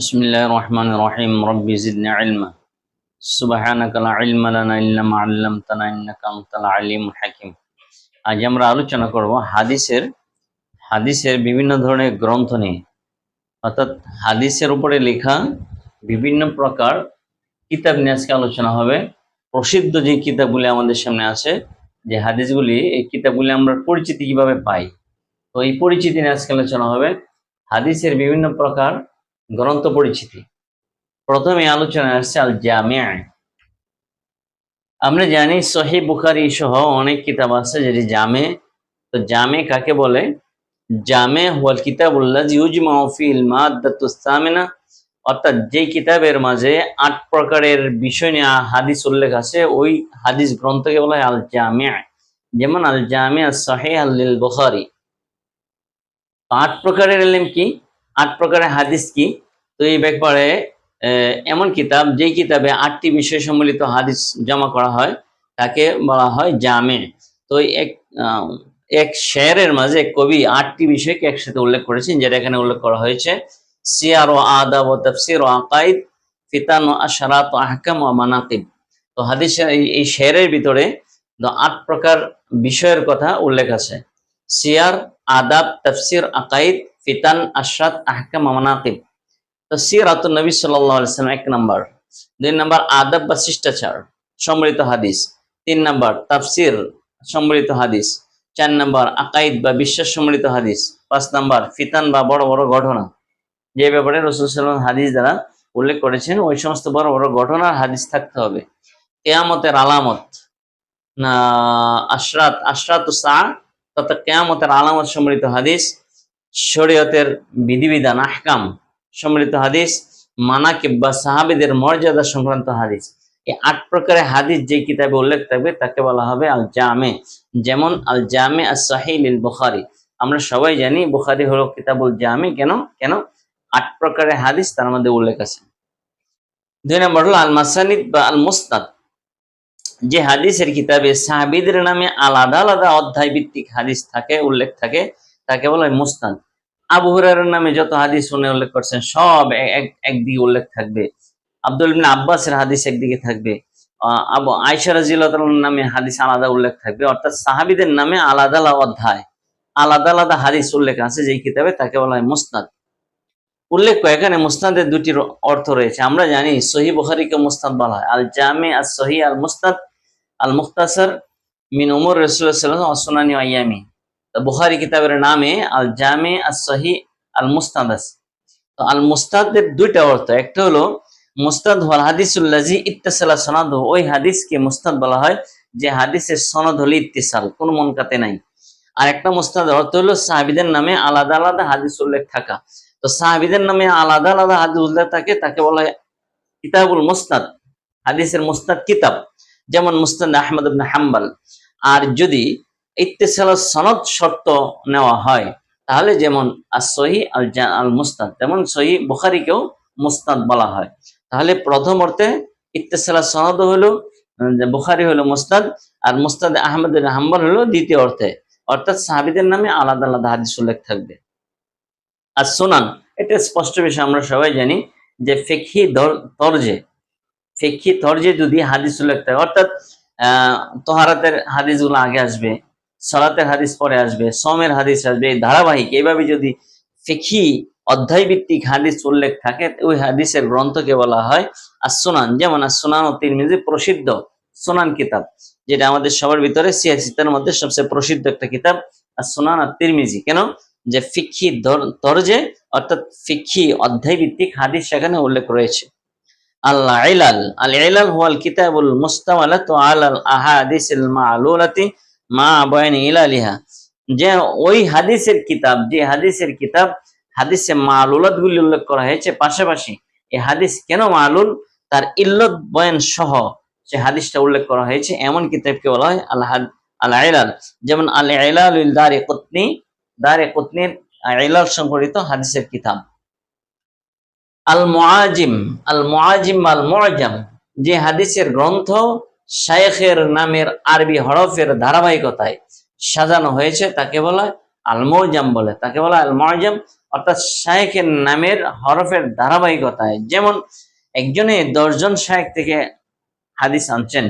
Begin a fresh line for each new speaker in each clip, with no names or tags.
বিসমিল্লাহ রহমান রহিম রব্বি জিদনা ইলমা সুবহানাকা লা ইলমা লানা ইল্লা মা 'আল্লামতানা ইন্নাকা আনতাল আলিমুল হাকিম আজ আমরা আলোচনা করব হাদিসের হাদিসের বিভিন্ন ধরনের গ্রন্থ নিয়ে। অর্থাৎ হাদিসের উপরে লেখা বিভিন্ন প্রকার কিতাব নিয়ে আজকে আলোচনা হবে। প্রসিদ্ধ যে কিতাবগুলি আমাদের সামনে আছে, যে হাদিসগুলি, এই কিতাবগুলি আমরা পরিচিতি কীভাবে পাই? তো এই পরিচিতি নিয়ে আজকে আলোচনা হবে। হাদিসের বিভিন্ন প্রকার গ্রন্থ পরিচিতি। প্রথমে আলোচনা আসছে আল জামিয়া আমরা জানি সহি বুখারি সহ অনেক কিতাব আছে যেটি জামে। তো জামে কাকে বলে? জামে হুয়াল কিতাবুল্লাহ ইউজমা অর্থাৎ যে কিতাবের মাঝে আট প্রকারের বিষয় নিয়ে হাদিস উল্লেখ আছে, ওই হাদিস গ্রন্থকে বলা হয় আল জামিয়া যেমন আল জামিয়া সহি আল বুখারি আট প্রকারের এলেম কি? আট প্রকারের হাদিস কি? তো এই ব্যাপারে এমন কিতাব যেই কিতাবে আটটি বিষয় সম্মিলিত হাদিস জমা করা হয়, তাকে বলা হয় জামে। তো এক এক শেয়ারের মাঝে কবি আটটি বিষয়কে একসাথে উল্লেখ করেছেন, যেটা এখানে উল্লেখ করা হয়েছে। সিয়ার ও আদাব ও তফসির ও আকাইদ, ফিতান ও আশারাত ও আহকাম ও মানাকিব। তো হাদিস এই- শেয়ারের ভিতরে আট প্রকার বিষয়ের কথা উল্লেখ আছে। সিয়ার, আদাব, তফসির, আকাইদ, ফিতান, আশরাত, আহকাম ও মানাকিব। সিরাত নবী সাল্লাম এক নাম্বার। দুই নাম্বার, আদব বা শিষ্টাচার সম্মিলিত হাদিস। তিন নাম্বার, তাফসির সম্মিলিত হাদিস। চার নাম্বার, আকাইদ বা বিশ্বাস সম্মিলিত হাদিস। পাঁচ নাম্বার, ফিতান বা বড় বড় ঘটনা। যে ব্যাপারে রসুল সাল্লাম হাদিস দ্বারা উল্লেখ করেছেন, ওই সমস্ত বড় বড় ঘটনার হাদিস থাকতে হবে। কেয়ামতের আলামত আশরাত আশরাত সা তথা কেয়ামতের আলামত সম্মিলিত হাদিস, শরীয়তের বিধিবিধান, আহকাম। সম্মিলিত হাদিস, মানাকিব বা সাহাবিদের মর্যাদা সংক্রান্ত হাদিস। এই আট প্রকারের হাদিস যে কিতাবে উল্লেখ থাকবে, তাকে বলা হবে আল জামে যেমন আল জামে আর সাহিল বুখারি আমরা সবাই জানি বুখারি হলো কিতাবুল জামে। কেন? কেন? আট প্রকারের হাদিস তার মধ্যে উল্লেখ আছে। দুই নম্বর হলো আল মাসানিদ বা আল মুস্তাদ যে হাদিসের কিতাবে সাহাবিদের নামে আলাদা আলাদা অধ্যায় ভিত্তিক হাদিস থাকে, উল্লেখ থাকে, তাকে বলা হয় মুস্তাদ। আবু হুরায়রার নামে যত হাদিস শুনে উল্লেখ করছেন, সব এক- এক- একদিকে উল্লেখ থাকবে। আব্দুল আব্বাসের হাদিস একদিকে থাকবে। আবু আয়সা রাজিয়াল্লাহু নামে হাদিস আলাদা উল্লেখ থাকবে। অর্থাৎ সাহাবিদের নামে আলাদা আলাদা অধ্যায়, আলাদা আলাদা হাদিস উল্লেখ আছে, যেই কিতাবে তাকে বলা হয় মুসনাদ। উল্লেখ্য এখানে মুসনাদের দুটি র- অর্থ রয়েছে। আমরা জানি সহি বুখারীকে মুসনাদ বলা হয়। আল জামে আর সহি আল মুস্তাদ আল মুখতাসার মিন উমর রসুল্লাহ আসনানি আয়ামি তো বুখারি কিতাবের নামে আল জামে আর সহি আল মুস্তাদাস তো আল মুস্তাদের দুইটা অর্থ, একটা হলো, মুস্তাদ হল হাদিসুল্লাজি ইত্তেসালা সনদ, ওই হাদিসকে মুস্তাদ বলা হয় যে হাদিসের সনদ হলে ইত্তেসাল, কোনো মনকাতে নাই। আর একটা মুস্তাদ অর্থ হলো সাহাবিদের নামে আলাদা আলাদা হাদিস উল্লেখ থাকা। তো সাহাবিদের নামে আলাদা আলাদা হাদিস উল্লেখ থাকে, তাকে বলা হয় কিতাবুল মুস্তাদ, হাদিসের মুস্তাদ কিতাব। যেমন মুস্তাদ আহমদ হাম্বাল। আর যদি ইত্তেসাল সনদ শর্ত নেওয়া হয়। তাহলে যেমন আর সহি আল আল মুস্তাদ, তেমন সহি বুখারিকেও মুস্তাদ বলা হয়। তাহলে প্রথম অর্থে ইত্তেসালা সনদ হলো বুখারি হলো মুস্তাদ, আর মুস্তাদ আহমদ হাম্বল হলো দ্বিতীয় অর্থে। অর্থাৎ সাহাবিদের নামে আলাদা আলাদা হাদিস উল্লেখ থাকবে। আর সুনান, এটা স্পষ্ট বিষয়, আমরা সবাই জানি যে ফেকি তরজে ফেকি তরজে যদি হাদিস উল্লেখ থাকে, অর্থাৎ তোহারাতের হাদিসগুলো আগে আসবে সলাতের হাদিস পরে আসবে সমের হাদিস আসবে, এই ধারাবাহিক, এইভাবে যদি ফিকি অধ্যায় ভিত্তিক হাদিস উল্লেখ থাকে, ওই হাদিসের গ্রন্থকে বলা হয় আর সুনান যেমন আর সুনান ও তিরমিজি প্রসিদ্ধ সুনান কিতাব, যেটা আমাদের সবার ভিতরে সিয়াসিতার মধ্যে সবচেয়ে প্রসিদ্ধ একটা কিতাব আর সুনান আর তিরমিজি। কেন? যে ফিক্ষি তরজে, অর্থাৎ ফিক্ষি অধ্যায় ভিত্তিক হাদিস সেখানে উল্লেখ রয়েছে। আল্লাহ ইলাল আল ইলাল হুয়াল কিতাবুল মুস্তাওয়ালাত আলাল আহাদিসিল মা'লুলাতি মা বয়ান ইলালিহা। যে ওই হাদিসের কিতাব, যে হাদিসের কিতাব, হাদিসে মালুলাত গুলি উল্লেখ করা হয়েছে পাশাপাশি। এই হাদিস কেন মালুল? তার ইল্লত বয়ান সহ সে হাদিসটা উল্লেখ করা হয়েছে। এমন কিতাবকে বলা হয় আল হাদ, আল ইলাল। যেমন আল ইলাল দারে কুতনি, দারে কুতনির ইলাল সংকলিত হাদিসের কিতাব। আল মুআজিম আল মুআজিম আল মুআজাম, যে হাদিসের গ্রন্থ শায়েখের নামের আরবি হরফের ধারাবাহিকতায় সাজানো হয়েছে, তাকে বলা হয় আল মৌজাম বলে। তাকে বলা আল মৌজাম অর্থাৎ শায়েখের নামের হরফের ধারাবাহিকতায়। যেমন একজনে দশজন শায়েখ থেকে হাদিস আনছেন,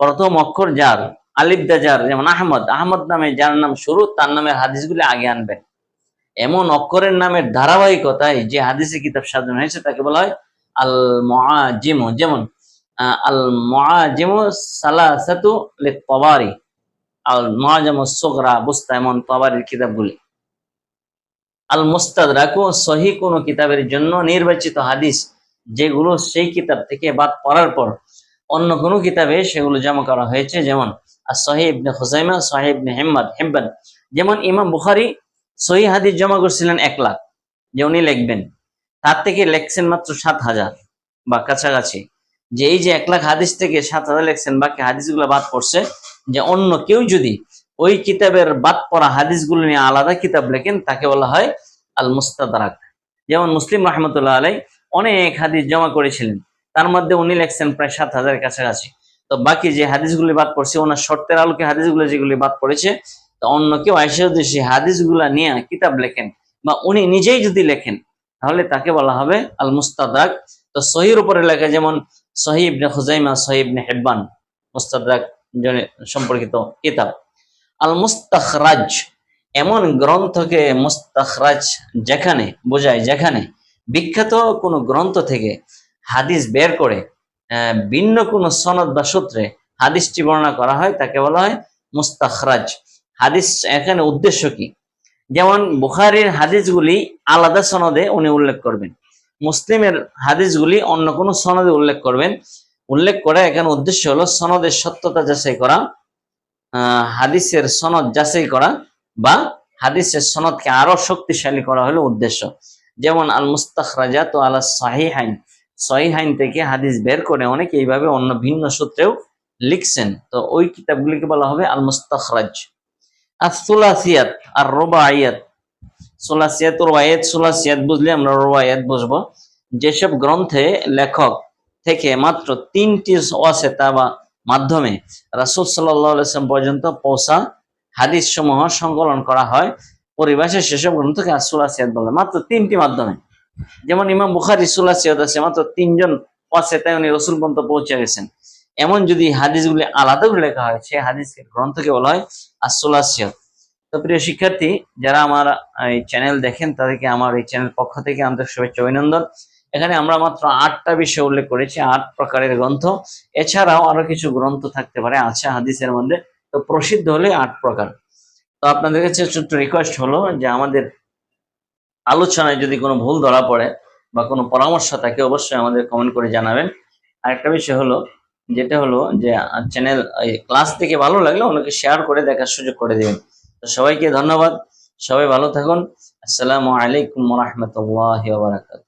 প্রথম অক্ষর যার, আলিফ দা যার, যেমন আহমদ আহমদ নামে যার নাম শুরু, তার নামের হাদিসগুলি আগে আনবেন। এমন অক্ষরের নামের ধারাবাহিকতায় যে হাদিসে কিতাব সাজানো হয়েছে, তাকে বলা হয় আল মুআজিমু যেমন আল মুআজিমু সালাসাতু লিত-তাবারি আল মুআজামু সুগরা বুস্তা, এমন তাবারির কিতাবগুলি। আল মুস্তাদরাকু সহি কোনো কিতাবের জন্য নির্বাচিত হাদিস, যেগুলো সেই কিতাব থেকে বাদ পড়ার পর অন্য কোনো কিতাবে সেগুলো জমা করা হয়েছে। যেমন আর সহি ইবনে খুজাইমা, সহি ইবনে হিম্মদ হিব্বান যেমন ইমাম বুখারী সহি হাদিস জমা করছিলেন এক লাখ, যে উনি লিখবেন। তার থেকে লেখছেন মাত্র সাত হাজার, বা কাছাকাছি। যে এই যে এক লাখ হাদিস থেকে সাত হাজার লেখছেন, বাকি হাদিসগুলো বাদ পড়ছে, যে অন্য কেউ যদি ওই কিতাবের বাদ পড়া হাদিসগুলো নিয়ে আলাদা কিতাব লেখেন, তাকে বলা হয় আল মুস্তাদারাক যেমন মুসলিম রহমতুল্লাহ আলাই অনেক হাদিস জমা করেছিলেন, তার মধ্যে উনি লেখছেন প্রায় সাত হাজারের কাছাকাছি। তো বাকি যে হাদিসগুলি বাদ পড়ছে, ওনার শর্তের আলোকে হাদিসগুলো যেগুলি বাদ পড়েছে, তো অন্য কেউ আইসে যদি সেই হাদিসগুলা নিয়ে কিতাব লেখেন, বা উনি নিজেই যদি লেখেন, তাহলে তাকে বলা হবে আল মুস্তাদাক তো সহির উপরে লেখা যেমন সহি ইবনে খুজাইমা সহি হেব্বান মুস্তাদাক সম্পর্কিত কিতাব। আল মুস্তাখরাজ এমন গ্রন্থকে মুস্তাখরাজ যেখানে, বোঝায় যেখানে বিখ্যাত কোনো গ্রন্থ থেকে হাদিস বের করে ভিন্ন কোনো সনদ বা সূত্রে হাদিসটি বর্ণনা করা হয়, তাকে বলা হয় মুস্তাখরাজ। হাদিস এখানে উদ্দেশ্য কি? যেমন বুখারীর হাদিসগুলি আলাদা সনদে উনি উল্লেখ করবেন। মুসলিমের হাদিসগুলি অন্য কোনো সনদে উল্লেখ করবেন। উল্লেখ করে এখানে উদ্দেশ্য হলো সনদের সত্যতা যাচাই করা হাদিসের সনদ যাচাই করা বা হাদিসের সনদকে আরও শক্তিশালী করা হলো উদ্দেশ্য। যেমন আল মুস্তাখরাজাত আলা সাহিহাইন। সহিহাইন থেকে হাদিস বের করে অনেকে এইভাবে অন্য ভিন্ন সূত্রেও লিখছেন। তো ওই কিতাবগুলিকে বলা হবে আল মুস্তাখরাজ আর সুলাসিয়াত আর রোবায়াত সুলাসিয়াত রোবায়াত সুলাসিয়াত বুঝলে আমরা রোবায়াত বুঝব। যেসব গ্রন্থে লেখক থেকে মাত্র তিনটি ওয়াসেতা বা মাধ্যমে রাসুল সাল্লাম পর্যন্ত পৌঁছা হাদিস সমূহ সংকলন করা হয়, পরিভাষায় সেসব গ্রন্থকে সুলাসিয়াত বলে, মাত্র তিনটি মাধ্যমে। যেমন ইমাম বুখারি সুলাসিয়াত আছে, মাত্র তিনজন ওয়াসেতায় উনি রসুল পর্যন্ত পৌঁছে গেছেন। এমন যদি হাদিসগুলি আলাদা করে লেখা হয়, সেই হাদিস গ্রন্থকে বলা হয় আসুলাসিয়ত তো প্রিয় শিক্ষার্থী, যারা আমার এই চ্যানেল দেখেন, তাদেরকে আমার এই চ্যানেল পক্ষ থেকে আন্তরিক শুভেচ্ছা অভিনন্দন। এখানে আমরা মাত্র আটটা বিষয় উল্লেখ করেছি, আট প্রকারের গ্রন্থ। এছাড়াও আরও কিছু গ্রন্থ থাকতে পারে, আছে হাদিসের মধ্যে। তো প্রসিদ্ধ হলে আট প্রকার। তো আপনাদের কাছে ছোট্ট রিকোয়েস্ট হলো যে আমাদের আলোচনায় যদি কোনো ভুল ধরা পড়ে বা কোনো পরামর্শ থাকে, অবশ্যই আমাদের কমেন্ট করে জানাবেন। আরেকটা বিষয় হলো, যেটা হলো যে চ্যানেল ক্লাস থেকে ভালো লাগলে অন্যকে শেয়ার করে দেখার সুযোগ করে দেবেন। সবাইকে ধন্যবাদ। সবাই ভালো থাকুন। আসসালামু আলাইকুম রহমতুল্লাহ বারাকাত